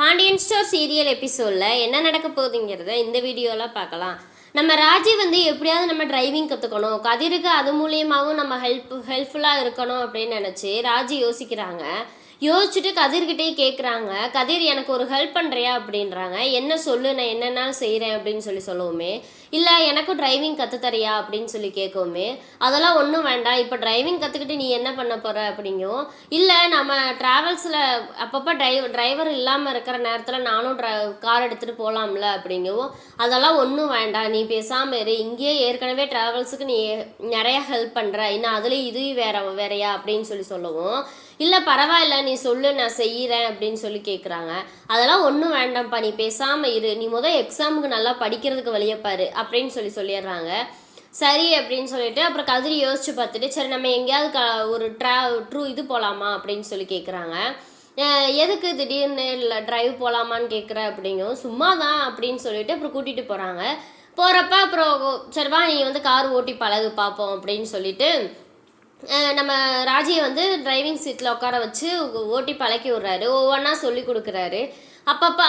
Pandian store serial எபிசோடில் என்ன நடக்க போகுதுங்கிறத இந்த வீடியோவில் பார்க்கலாம். நம்ம ராஜி வந்து எப்படியாவது நம்ம டிரைவிங் கற்றுக்கணும் கதிருக்கு அது மூலியமாகவும் நம்ம ஹெல்ப் ஹெல்ப்ஃபுல்லாக இருக்கணும் அப்படின்னு நினச்சி ராஜி யோசிக்கிறாங்க. யோசிச்சுட்டு கதிர்கிட்டே கேட்குறாங்க கதிர் எனக்கு ஒரு ஹெல்ப் பண்ணுறியா அப்படின்றாங்க. என்ன சொல்லு நான் என்னென்னாலும் செய்கிறேன் அப்படின்னு சொல்லி சொல்லவுமே இல்லை எனக்கும் டிரைவிங் கற்றுத்தரியா அப்படின்னு சொல்லி கேட்கவுமே அதெல்லாம் ஒன்றும் வேண்டாம். இப்போ டிரைவிங் கற்றுக்கிட்டு நீ என்ன பண்ண போகிற அப்படிங்கும். இல்லை நம்ம ட்ராவல்ஸில் அப்பப்போ டிரைவ் டிரைவர் இல்லாமல் இருக்கிற நேரத்தில் நானும் ட்ரை கார் எடுத்துகிட்டு போகலாம்ல அப்படிங்கவும் அதெல்லாம் ஒன்றும் வேண்டாம். நீ பேசாமல் இரு. இங்கேயே ஏற்கனவே ட்ராவல்ஸுக்கு நீ நிறையா ஹெல்ப் பண்ணுற இன்னும் அதுலேயும் இது வேற வேறையா அப்படின்னு சொல்லி சொல்லவும் இல்லை பரவாயில்ல நீ சொல்லு நான் செய்கிறேன் அப்படின்னு சொல்லி கேட்குறாங்க அதெல்லாம் ஒன்றும் வேண்டாம்ப்பா நீ பேசாமல் இரு. நீ முதல் எக்ஸாமுக்கு நல்லா படிக்கிறதுக்கு வழியை அப்படின்னு சொல்லி சொல்லிடுறாங்க. சரி அப்படின்னு சொல்லிட்டு அப்புறம் கதிரி யோசிச்சு பார்த்துட்டு சரி நம்ம எங்கேயாவது க ஒரு ட்ரா ட்ரூ இது போகலாமா அப்படின்னு சொல்லி கேட்குறாங்க எதுக்கு திடீர்னு இல்லை டிரைவ் போகலாமான்னு கேட்குற அப்படிங்கும் சும்மா தான் அப்படின்னு சொல்லிட்டு அப்புறம் கூட்டிகிட்டு போகிறாங்க போகிறப்ப அப்புறம் சரிவா நீ வந்து கார் ஓட்டி பழகு பார்ப்போம் அப்படின்னு சொல்லிட்டு நம்ம ராஜியை வந்து டிரைவிங் சீட்டில் உட்கார வச்சு ஓட்டி பழக்கி விட்றாரு. ஒவ்வொன்றா சொல்லி கொடுக்குறாரு. அப்பப்போ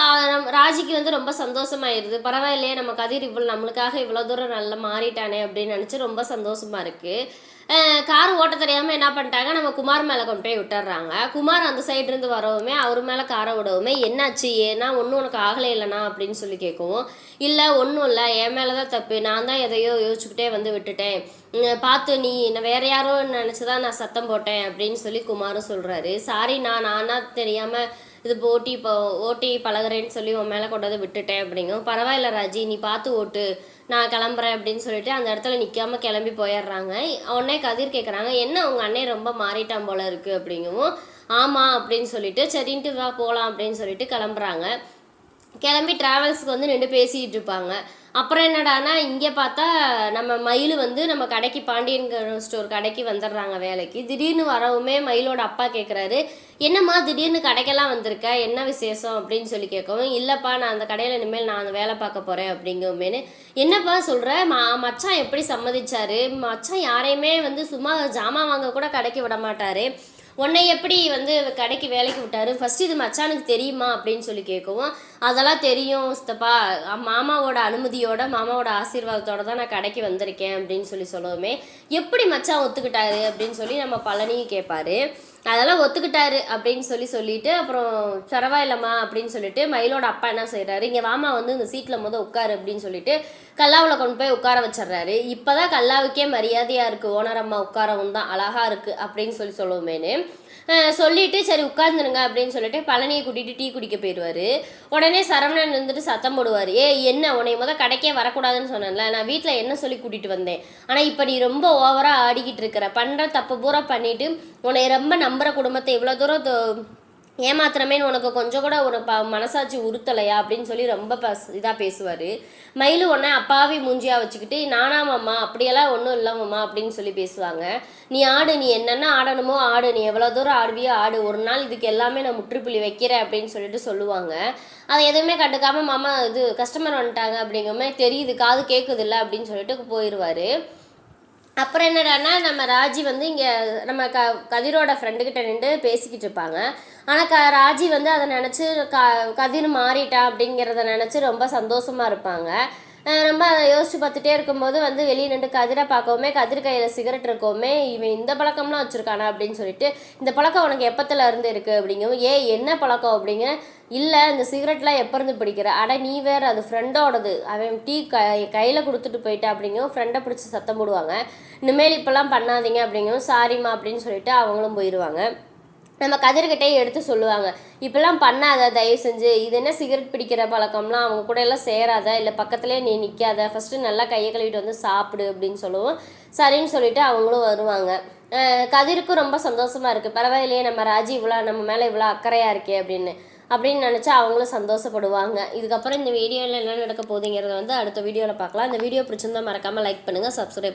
ராஜிக்கு வந்து ரொம்ப சந்தோஷமாயிருது. பரவாயில்லையே நம்ம கதிர் இவ்வளோ நம்மளுக்காக இவ்வளோ தூரம் நல்லா மாறிட்டானே அப்படின்னு நினச்சி ரொம்ப சந்தோஷமா இருக்குது கார் ஓட்ட தெரியாமல் என்ன பண்ணிட்டாங்க? நம்ம குமார் மேலே கொண்டு போய் விட்டுறாங்க. குமார் அந்த சைட்லேருந்து வரவுமே அவர் மேலே காரை விடவுமே என்னாச்சு? ஏன்னா ஒன்றும் உனக்கு ஆகலை இல்லைனா அப்படின்னு சொல்லி கேட்கவும் இல்லை ஒன்றும் இல்லை. என் மேலே தான் தப்பு. நான் தான் எதையோ யோசிச்சுக்கிட்டே வந்து விட்டுட்டேன். பார்த்து நீ நான் வேற யாரோ நினச்சி தான் நான் சத்தம் போட்டேன். அப்படின்னு சொல்லி குமாரும் சொல்கிறாரு சாரி நான் நானா தெரியாமல் இது போட்டி ஓட்டி இப்போ ஓட்டி பழகுறேன்னு சொல்லி உன் மேலே கொண்டு வந்து விட்டுட்டேன் அப்படிங்கும். பரவாயில்ல ராஜி நீ பார்த்து ஓட்டு. நான் கிளம்புறேன் அப்படின்னு சொல்லிட்டு அந்த இடத்துல நிற்காம கிளம்பி போயிடுறாங்க. உடனே கதிர் கேட்குறாங்க என்ன உங்கள் அண்ணன் ரொம்ப மாறிட்டான் போல இருக்குது அப்படிங்கவும். ஆமாம் அப்படின்னு சொல்லிட்டு சரின்ட்டு வா போகலாம் அப்படின்னு சொல்லிட்டு கிளம்புறாங்க. கிளம்பி ட்ராவல்ஸ்க்கு வந்து நின்று பேசிகிட்டு இருப்பாங்க. அப்புறம் என்னடானா இங்கே பார்த்தா நம்ம மயில் வந்து நம்ம கடைக்கு பாண்டியன் ஸ்டோர் கடைக்கு வந்துடுறாங்க வேலைக்கு. திடீர்னு வரவுமே மயிலோட அப்பா கேட்குறாரு என்னம்மா திடீர்னு கடைக்கெல்லாம் வந்திருக்க? என்ன விசேஷம்? அப்படின்னு சொல்லி கேட்கவும் இல்லைப்பா நான் அந்த கடையில் இனிமேல் நான் அந்த வேலை பார்க்க போகிறேன் அப்படிங்குமேனு என்னப்பா சொல்கிற மா மச்சான் எப்படி சம்மதிச்சாரு? மச்சான் யாரையுமே வந்து சும்மா ஜாமான் வாங்க கூட கடைக்கு விட மாட்டார். உன்னை எப்படி வந்து கடைக்கு வேலைக்கு விட்டாரு? ஃபர்ஸ்ட் இது மச்சானுக்கு தெரியுமா? அப்படின்னு சொல்லி கேட்கவும் அதெல்லாம் தெரியும் சித்தப்பா. மாமாவோட அனுமதியோட மாமாவோட ஆசீர்வாதத்தோட தான் நான் கடைக்கு வந்திருக்கேன். அப்படின்னு சொல்லி சொல்லவுமே எப்படி மச்சான் ஒத்துக்கிட்டாரு? அப்படின்னு சொல்லி நம்ம பழனியும் கேட்பாரு. அதெல்லாம் ஒத்துக்கிட்டாரு அப்படின்னு சொல்லி சொல்லிட்டு அப்புறம் பரவாயில்லம்மா அப்படின்னு சொல்லிட்டு மயிலோட அப்பா என்ன செய்கிறாரு இங்கே வாமா வந்து இந்த சீட்டில் முத உட்காரு அப்படின்னு சொல்லிட்டு கல்லாவில் கொண்டு போய் உட்கார வச்சிடுறாரு. இப்போதான் கல்லாவுக்கே மரியாதையாக இருக்குது ஓனர் அம்மா உட்காரவும் தான் அழகா இருக்குது அப்படின்னு சொல்லி சொல்லுவோமேனு சொல்லிட்டு சரி உட்காந்துருங்க அப்படின்னு சொல்லிட்டு பழனியை கூட்டிட்டு டீ குடிக்க போயிடுவாரு உடனே சரவணன் வந்துட்டு சத்தம் போடுவார் ஏ என்ன? உன்னை முத கடைக்கே வரக்கூடாதுன்னு சொன்னேன்ல நான் வீட்டில் என்ன சொல்லி கூட்டிட்டு வந்தேன்? ஆனால் இப்போ நீ ரொம்ப ஓவராக ஆடிக்கிட்டு இருக்கிற பண்ணுற தப்பு பூரா பண்ணிட்டு உன்னை ரொம்ப நம்புகிற குடும்பத்தை இவ்வளோ தூரம் தொ- ஏமாத்திரமேன்னு உனக்கு கொஞ்சம் கூட ஒரு ப மனசாட்சி உறுத்தலையா அப்படின்னு சொல்லி ரொம்ப பஸ் இதாக பேசுவார். மயிலு உடனே அப்பாவி மூஞ்சியாக வச்சுக்கிட்டு நானாமாம்மா அப்படியெல்லாம் ஒன்றும் இல்லாமம்மா அப்படின்னு சொல்லி பேசுவாங்க. நீ ஆடு நீ என்னென்ன ஆடணுமோ ஆடு நீ எவ்வளோ தூரம் ஆடுவியோ ஆடு ஒரு நாள் இதுக்கு எல்லாமே நான் முற்றுப்புள்ளி வைக்கிறேன் அப்படின்னு சொல்லிட்டு சொல்லுவாங்க. அதை எதுவுமே கண்டுக்காமல் மாமா இது கஸ்டமர் வந்துட்டாங்க அப்படிங்கமே தெரியுது காது கேட்குது இல்லை அப்படின்னு சொல்லிட்டு போயிடுவார் அப்புறம் என்னடான்னா நம்ம ராஜி வந்து இங்கே நம்ம க கதிரோட ஃப்ரெண்டுக்கிட்ட நின்று பேசிக்கிட்டு இருப்பாங்க. ஆனால் க ராஜி வந்து அதை நினச்சி க கதிர் மாறிட்டா அப்படிங்கிறத நினச்சி ரொம்ப சந்தோஷமாக இருப்பாங்க. ரொம்ப அதை யோசிச்சு பார்த்துட்டே இருக்கும்போது வந்து வெளியே நின்று கதிரை பார்க்கவுமே கதிர் கையில் சிகரெட் இருக்கவுமே இவன் இந்த பழக்கம்லாம் வச்சுருக்கானா அப்படின்னு சொல்லிட்டு இந்த பழக்கம் உனக்கு எப்பத்துல இருந்து இருக்குது அப்படிங்கவும் ஏ என்ன பழக்கம் அப்படிங்க இல்லை இந்த சிகரெட்லாம் எப்போ இருந்து பிடிக்கிற? அட நீ வேறு அது ஃப்ரெண்டோடது அவன் டீ க கையில் கொடுத்துட்டு போயிட்டா அப்படிங்கவும் ஃப்ரெண்டை பிடிச்சி சத்தம் போடுவாங்க. இனிமேல் இப்போல்லாம் பண்ணாதீங்க அப்படிங்கவும் சாரிம்மா அப்படின்னு சொல்லிட்டு அவங்களும் போயிடுவாங்க நம்ம கதிர்கிட்டே எடுத்து சொல்லுவாங்க. இப்பெல்லாம் பண்ணாத தயவு செஞ்சு. இது என்ன சிகரெட் பிடிக்கிற பழக்கம்லாம்? அவங்க கூட எல்லாம் சேராத இல்லை பக்கத்துலேயே நீ நிற்காத ஃபஸ்ட்டு நல்லா கையை கழுவிட்டு வந்து சாப்பிடு அப்படின்னு சொல்லுவோம். சரின்னு சொல்லிட்டு அவங்களும் வருவாங்க. கதிருக்கும் ரொம்ப சந்தோஷமாக இருக்குது பரவாயில்லையே நம்ம ராஜி இவ்வளோ நம்ம மேலே இவ்வளோ அக்கறையாக இருக்கே அப்படின்னு. அப்படின்னு நினச்சா அவங்களும் சந்தோஷப்படுவாங்க. இதுக்கப்புறம் இந்த வீடியோவில் என்ன நடக்க போகுதுங்கிறத வந்து அடுத்த வீடியோவில் பார்க்கலாம். இந்த வீடியோ பிடிச்சிருந்தா மறக்காமல் லைக் பண்ணுங்கள் சப்ஸ்கிரைப்